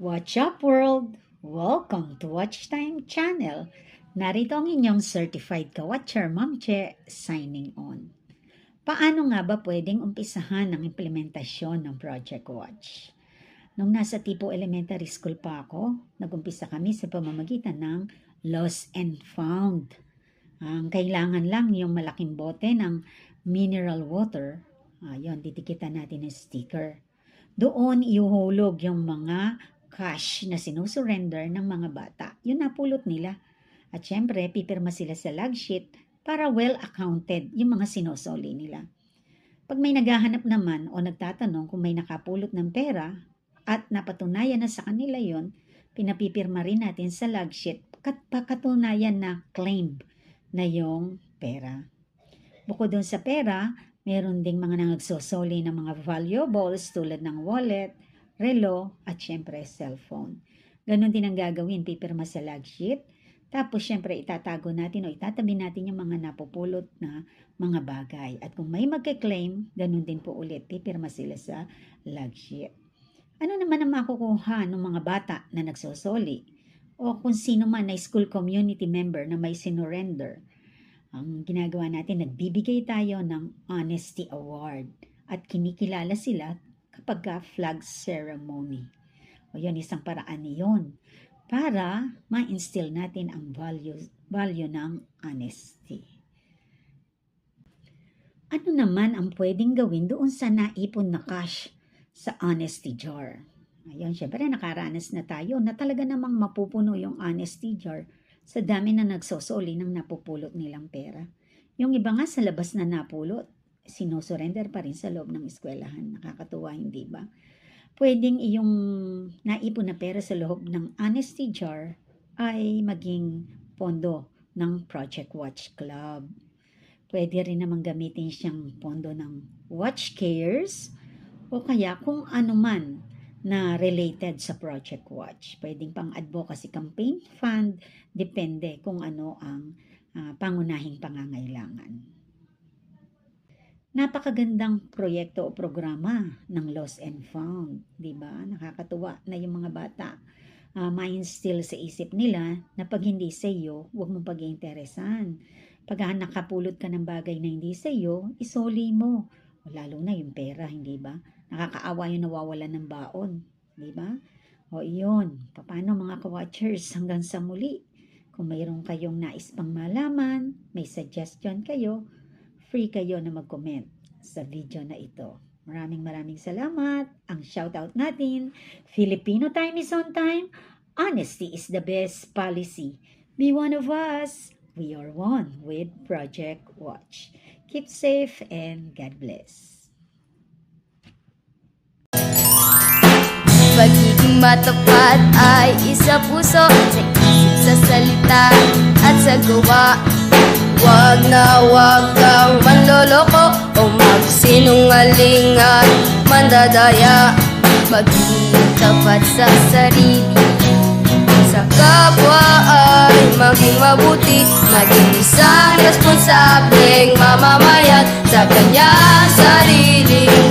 Watch up world! Welcome to Watch Time Channel. Narito ang inyong certified ka-watcher, Ma'am Che, signing on. Paano nga ba pwedeng umpisahan ang implementasyon ng Project Watch? Nung nasa tipo elementary school pa ako, nagumpisa kami sa pamamagitan ng Lost and Found. Ang kailangan lang yung malaking bote ng mineral water. Ayun, titikitan natin ng sticker. Doon ihuhulog yung mga cash na sinusurrender ng mga bata. Yun napulot nila. At syempre, pipirma sila sa log sheet para well accounted yung mga sinosoli nila. Pag may naghahanap naman o nagtatanong kung may nakapulot ng pera at napatunayan na sa kanila yon, pinapipirma rin natin sa log sheet kat pakatunayan na claim na yung pera. Bukod dun sa pera, meron ding mga nagsosoli ng mga valuables tulad ng wallet, relo, at syempre cellphone. Ganon din ang gagawin, pipirma sa log sheet. Tapos syempre itatago natin o itatabi natin yung mga napupulot na mga bagay. At kung may magka-claim, ganun din po ulit, pipirma sila sa log sheet. Ano naman ang makukuha ng mga bata na nagsosoli? O kung sino man na school community member na may sinurrender? Ang ginagawa natin, nagbibigay tayo ng Honesty Award at kinikilala sila kapag ka flag ceremony. O yun, isang paraan niyon para ma-instill natin ang value, value ng honesty. Ano naman ang pwedeng gawin doon sa naipon na cash sa honesty jar? Ayun, syempre nakaranas na tayo na talaga namang mapupuno yung honesty jar sa dami na nagsosoli ng napupulot nilang pera. Yung iba nga sa labas na napulot, sinusurrender pa rin sa loob ng eskwelahan. Nakakatuwa, hindi ba? Pwedeng iyong naipon na pera sa loob ng honesty jar ay maging pondo ng Project Watch Club. Pwede rin naman gamitin siyang pondo ng Watch Cares o kaya kung ano man na related sa Project Watch. Pwedeng pang advocacy campaign fund, depende kung ano ang ah, pangunahing pangangailangan. Napakagandang proyekto o programa ng Lost and Found, 'di ba? Nakakatuwa na yung mga bata uh, ma-instill sa isip nila na pag hindi sa iyo, huwag mong pag-iinteresan. Pag ah, nakapulot ka ng bagay na hindi sa iyo, isoli mo. O, lalo na yung pera, hindi ba? Nakakaawa yung nawawalan ng baon, di ba? O iyon, paano mga ka-watchers hanggang sa muli? Kung mayroon kayong nais pang malaman, may suggestion kayo, free kayo na mag-comment sa video na ito. Maraming maraming salamat. Ang shoutout natin, Filipino time is on time. Honesty is the best policy. Be one of us. We are one with Project Watch. Keep safe and God bless. Pagiging matapat ay isa puso Sa isip, sa salita at sa gawa Huwag na huwag kang manloloko O magsinungaling at mandadaya Maging tapat sa sarili. Sa kapwa ay maging mabuti Maging isang responsableng mamamayan Sa kanyang sariling